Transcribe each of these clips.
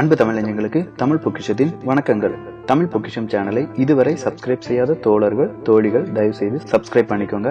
அன்பு தமிழஞ்சங்களுக்கு தமிழ் பொக்கிஷத்தின் வணக்கங்கள். தமிழ் பொக்கிஷம் சேனலை இதுவரை சப்ஸ்கிரைப் செய்யாத தோழர்கள் தோழிகள் தயவு செய்து சப்ஸ்கிரைப் பண்ணிக்கோங்க.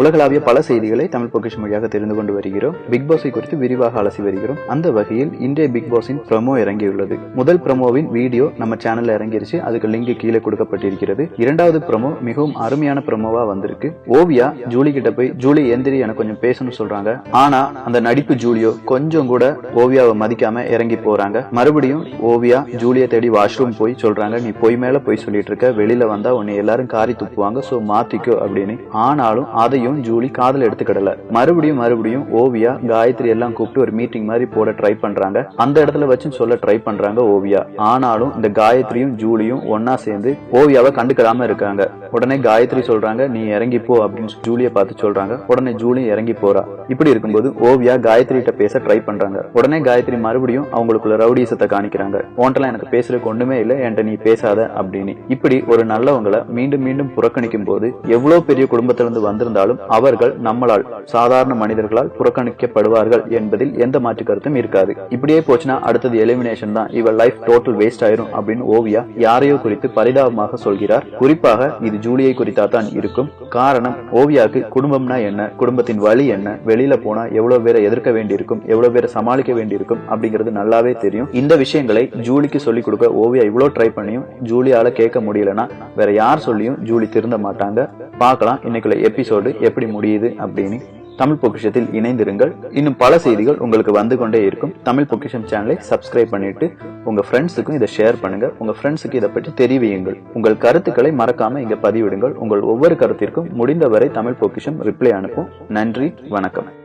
உலகளாவிய பல செய்திகளை தமிழ் பொக்கிஷம் மொழியாக தெரிந்து கொண்டு வருகிறோம். பிக் பாஸை குறித்து விரிவாக அலசி வருகிறோம். அந்த வகையில் இன்றைய பிக் பாஸின் ப்ரமோ இறங்கியுள்ளது. முதல் ப்ரமோவின் வீடியோ நம்ம சேனல்ல இறங்கிருச்சு. அதுக்கு லிங்க் கீழே கொடுக்கப்பட்டிருக்கிறது. இரண்டாவது ப்ரமோ மிகவும் அருமையான ப்ரமோவா வந்திருக்கு. ஓவியா ஜூலி கிட்ட போய் ஜூலி எந்திரி எனக்கு கொஞ்சம் பேசணும்னு சொல்றாங்க. ஆனா அந்த நடிப்பு ஜூலியோ கொஞ்சம் கூட ஓவியாவை மதிக்காம இறங்கி போறாங்க. மறுபடியும் ஓவியா ஜூலியை தேடி வாஷ்ரூம் போய் சொல்றாங்க. நீ பொய் மேல போய் சொல்லிட்டு இருக்க. வெளியில வந்தா உன்னை எல்லாரும் காரி துப்புவாங்க. சோ மாத்திக்கோ அப்படின்னு. ஆனாலும் அதையும் ஜூலி காதல் எடுத்துக்கிடல. மறுபடியும் மறுபடியும் ஓவியா காயத்ரி எல்லாம் கூப்பிட்டு ஒரு மீட்டிங் மாதிரி போட ட்ரை பண்றாங்க. அந்த இடத்துல வச்சு சொல்ல ட்ரை பண்றாங்க ஓவியா. ஆனாலும் இந்த காயத்ரியும் ஜூலியும் ஒன்னா சேர்ந்து ஓவியாவை கண்டுக்கிடாம இருக்காங்க. உடனே காயத்ரி சொல்றாங்க நீ இறங்கி போ அப்படின்னு ஜூலியை பார்த்து சொல்றாங்க. உடனே ஜூலி இறங்கி போறா. இப்படி இருக்கும்போது ஓவியா காயத்ரி கிட்ட பேச ட்ரை பண்றாங்க. உடனே காயத்ரி மறுபடியும் அவங்களுக்குள்ள ரவுடிசத்தை காணிக்கிறாங்க. உன்ட்டெல்லாம் எனக்கு பேசுறதுக்கு ஒண்ணுமே இல்ல என்கிட்ட நீ பேசாத அப்படின்னு. இப்படி ஒரு நல்லவங்களை மீண்டும் மீண்டும் புறக்கணிக்கும் போது எவ்வளவு பெரிய குடும்பத்திலிருந்து வந்திருந்தாலும் அவர்கள் நம்மளால் சாதாரண மனிதர்களால் புறக்கணிக்கப்படுவார்கள் என்பதில் எந்த மாற்று கருத்தும் இருக்காது. இப்படியே போச்சுன்னா அடுத்தது எலிமினேஷன் தான். இவள் லைஃப் டோட்டல் வேஸ்ட் ஆயிரும் அப்படின்னு ஓவியா யாரையோ குறித்து பரிதாபமாக சொல்கிறார். குறிப்பாக இது ஜூலியை குறித்தா தான் இருக்கும். காரணம் ஓவியாக்கு குடும்பம்னா என்ன? குடும்பத்தின் வழி என்ன? வெளியில போனா எவ்வளவு பேரை எதிர்க்க வேண்டியிருக்கும்? எவ்வளவு பேரை சமாளிக்க வேண்டியிருக்கும்? அப்படிங்கிறது நல்லாவே தெரியும். இந்த விஷயங்களை ஜூலிக்கு சொல்லிக் கொடுக்க ஓவியா இவ்வளவு ட்ரை பண்ணியும் ஜூலியால கேட்க முடியலன்னா வேற யார் சொல்லியும் ஜூலி திருந்த மாட்டாங்க. பார்க்கலாம் இன்னைக்குள்ள எபிசோடு எப்படி முடியுது அப்படின்னு. தமிழ் பொக்கிஷத்தில் இணைந்திருங்கள். இன்னும் பல செய்திகள் உங்களுக்கு வந்து கொண்டே இருக்கும். தமிழ் பொக்கிஷம் சேனலை சப்ஸ்கிரைப் பண்ணிட்டு உங்க ஃப்ரெண்ட்ஸுக்கும் இதை ஷேர் பண்ணுங்க. உங்க ஃப்ரெண்ட்ஸுக்கு இதை பற்றி தெரிவியுங்கள். உங்கள் கருத்துக்களை மறக்காம இங்க பதிவிடுங்கள். உங்கள் ஒவ்வொரு கருத்திற்கும் முடிந்தவரை தமிழ் பொக்கிஷம் ரிப்ளை அனுப்பும் நன்றி வணக்கம்.